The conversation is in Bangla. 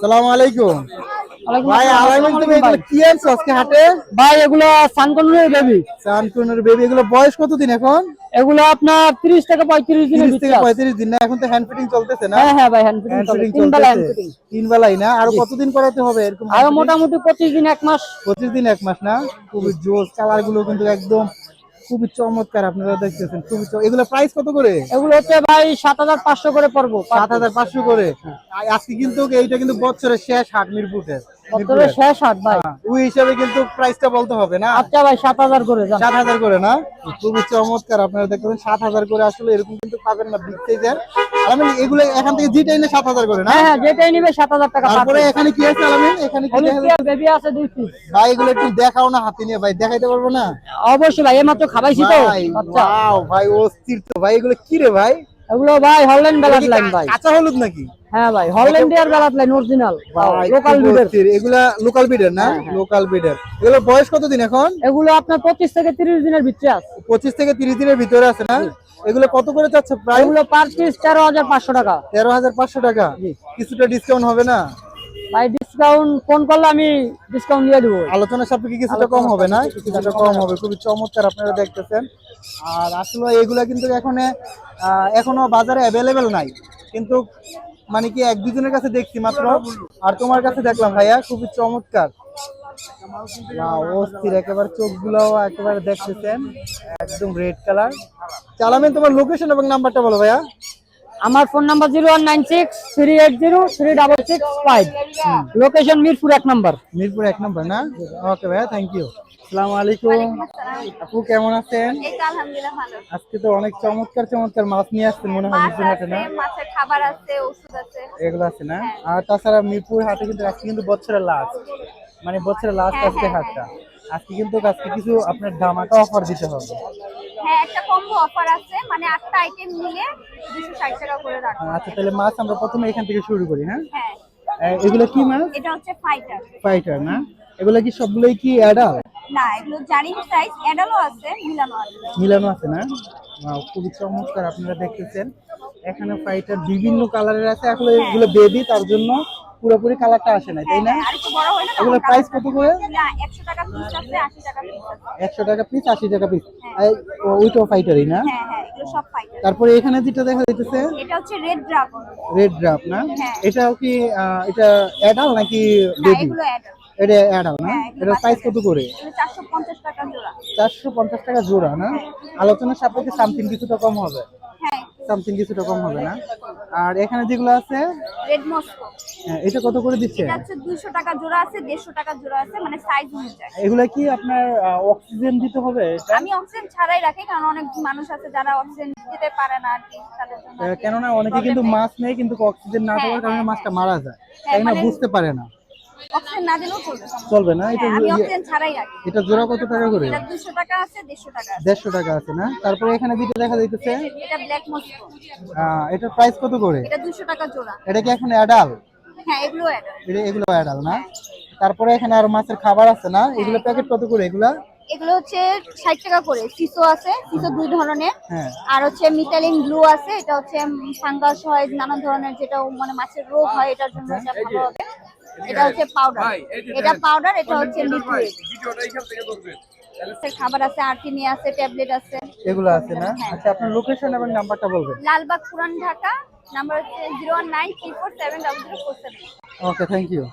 সালাম আলাইকুম। ভাই তুমি এগুলো কি আনছো আজকে হাটে? ভাই এগুলো বেবি বেবি এগুলো বয়স কতদিন এখন? এগুলো আপনার 30 থেকে 35 দিনের তিরিশ ভিতরে থেকে আছে। পঁয়ত্রিশ দিন না এখন তো হ্যান্ড ফিটিং চলতেছে না? হ্যাঁ হ্যাঁ ভাই হ্যান্ড ফিটিং হ্যান্ড চলে ফিটিং তিন বেলা হ্যান্ড ফিটিং তিন বেলাই না? আর কতদিন করাতে হবে এরকম আর মোটামুটি 25 দিন এক মাস। পঁচিশ দিন এক মাস না? খুবই জোস। কালারগুলো কিন্তু একদম খুবই চমৎকার আপনারা দেখতেছেন খুবই এগুলো প্রাইস কত করে? এগুলো হচ্ছে ভাই 7500 করে পড়ব। সাত হাজার পাঁচশো করে। আজকে কিন্তু এইটা কিন্তু বছরের শেষ হাট মিরপুরের। বছরে শেষ হাট ভাই। হ্যাঁ, ওই হিসাবে কিন্তু প্রাইসটা বলতে হবে না। আচ্ছা ভাই 7000 করে যান। সাত হাজার করে না? খুবই চমৎকার আপনারা দেখবেন সাত হাজার করে আসলে এরকম কিন্তু পাবেন না বিগ সাইজের আলামিন এগুলো এখান থেকে জিটা এনে সাত হাজার করে না? হ্যাঁ হ্যাঁ যেটাই নিবে 7000 টাকা তারপরে এখানে কি আছে আলামিন? এখানে কি বেবি আছে? দুই পিস ভাই এগুলো একটু দেখাও না হাতে নিয়ে ভাই দেখাইতে পারব না? অবশ্যই ভাই খাবাইছি তো। ভাই আচ্ছা। ওয়াও ভাই অস্থির তো। ভাই এগুলো কি রে ভাই? এগুলো ভাই হল্যান্ড লাইন ভাই। কাঁচা হলুদ নাকি? হ্যাঁ ভাই হল্যান্ডিয়ার বেলাত লাইন অরিজিনাল লোকাল খুব এগুলা লোকাল বিডের না? হ্যাঁ, লোকাল বিডের এগুলো বয়স কতদিন এখন? এগুলো আপনার 25 থেকে 30 দিনের ভিতরে আছে। পঁচিশ থেকে তিরিশ দিনের ভিতরে আছে না? এগুলো কত করে যাচ্ছে প্রায় এগুলো পার পিস 13500 টাকা। টাকা। কিছুটা ডিসকাউন্ট হবে না? ভাই ডিসকাউন্ট ফোন করলে আমি ডিসকাউন্ট দিয়ে দেবো। আলোচনা সাপেক্ষে কিছুটা কম হবে না? কিছুটা কম হবে। খুবই চমৎকার আপনারা দেখতেছেন। আর আসলে এগুলা কিন্তু এখন এখনও বাজারে অ্যাভেলেবেল নাই। কিন্তু মানে কি এক দুজনের কাছে দেখছি মাত্র। আর তোমার কাছে দেখলাম ভাইয়া খুবই চমৎকার। অস্থির একেবারে চোখগুলোও একেবারে দেখতেছেন। একদম রেড কালার তোমার লোকেশন এবং নাম্বারটা বলো ভাইয়া। আমার phone number zero one nine six three eight zero three double six five location Mirpur এক নম্বর মিরপুর এক নম্বর না? ওকে ভাইয়া থ্যাংক ইউ আসসালামু আলাইকুম। আপু কেমন আছেন? এই তো আলহামদুলিল্লাহ ভালো। আজকে তো অনেক চমৎকার চমৎকার মাছ নিয়ে আসছেন মনে হয় মিরপুর হাটে না? মাছের খাবার আছে ওষুধ আছে। এগুলো আছে না? আর তাছাড়া মিরপুর হাটে কিন্তু আজকে কিন্তু বছরের লাস্ট মানে বছরের লাস্ট হ্যাঁ, আজকে হ্যাঁ, হাটটা। আজকে কিন্তু আজকে কিছু আপনার ধামাকা অফার দিতে হবে। হ্যাঁ একটা কম্বো অফার আছে মানে আটটা আইটেম নিলে দুশো ষাট টাকা করে রাখব আচ্ছা তাহলে মাছ আমরা প্রথমে এখান থেকে শুরু করি হ্যাঁ? হ্যাঁ। এগুলো কি মাছ? এটা হচ্ছে ফাইটার ফাইটার না? এগুলো কি সবগুলোই কি অ্যাডাল না এগুলো জারিম সাইজ এডালও আছে মিলানো আছে। মিলানো আছে না? খুবই চমৎকার আপনারা দেখতেছেন। এখানে ফাইটার বিভিন্ন কালারের আছে। আসলে এগুলো বেবি তার জন্য পুরোপুরি কালারটা আসে না তাই না? বড় হলে না এগুলো প্রাইস কত করে? একশো টাকা পিস আশি টাকা পিস ওইটাও ফাইটারই না? হ্যাঁ হ্যাঁ তারপরে এখানে যেটা দেখা যাইতেছে এটা হচ্ছে রেড ড্রাপ না? হ্যাঁ। এটাও কি এটা অ্যাডাল নাকি বেবি এগুলো অ্যাডাল এটা অ্যাডাল না। হ্যাঁ, এটা প্রাইস কত করে? এগুলো চারশো পঞ্চাশ টাকা জোড়া। চারশো পঞ্চাশ টাকা জোড়া না? আলোচনার সাপেক্ষে সামথিং কিছুটা কম হবে। হ্যাঁ। সামথিং কিছুটা কম হবে না। আর এখানে যেগুলো আছে? রেড মস্কো হ্যাঁ, এটা কত করে দিচ্ছে? এটা হচ্ছে দুইশো টাকা জোড়া আছে দেড়শো টাকা জোড়া আছে মানে সাইজ অনুযায়ী। এগুলা কি আপনার অক্সিজেন দিতে হবে? আমি অক্সিজেন ছাড়াই রাখি কারণ অনেক মানুষ আছে যারা অক্সিজেন দিতে পারে না আর কি তাদের জন্য কেননা অনেকে কিন্তু মাছ নেই কিন্তু অক্সিজেন না দেওয়ার কারণে মাছটা মারা যায়। তাই না? মানে- বুঝতে পারে না। অক্সিজেন না দিলেও চলবে। চলবে না? এটা হ্যাঁ, আমি ইয়ে- অক্সিজেন ছাড়াই রাখি এটা জোড়া কত টাকা করে? এটা দুশো টাকা আছে দেড়শো টাকা আছে। দেড়শো টাকা আছে না? তারপরে এখানে যেটা দেখা যাইতেছে। এটা ব্ল্যাক মস্কো আহ, এটার প্রাইস কত করে? এটা দুশো টাকা জোড়া। এটা কি এখন অ্যাডাল হ্যাঁ এগুলো অ্যাডাল এটা এগুলো অ্যাডাল না? তারপরে এখানে আর মাছের খাবার আছে না? এগুলো প্যাকেট কত করে এগুলা? এগুলো হচ্ছে ষাট টাকা করে সিসো আছে সিসো দুই ধরনের। হ্যাঁ। আর হচ্ছে মিটালিন ব্লু আছে এটা হচ্ছে ফাঙ্গাস হয় নানা ধরনের যেটা মানে মাছের রোগ হয় এটার জন্য এটা ভালো হবে। এটা হচ্ছে পাউডার এটা পাউডার এটা হচ্ছে লিকুইড খাবার আছে আর্টিমি আছে ট্যাবলেট আছে। এগুলো আছে না? আচ্ছা আপনার লোকেশন এবং নাম্বারটা বলবেন। লালবাগ পুরান ঢাকা নাম্বার হচ্ছে zero one nine three four seven double zero four seven okay thank you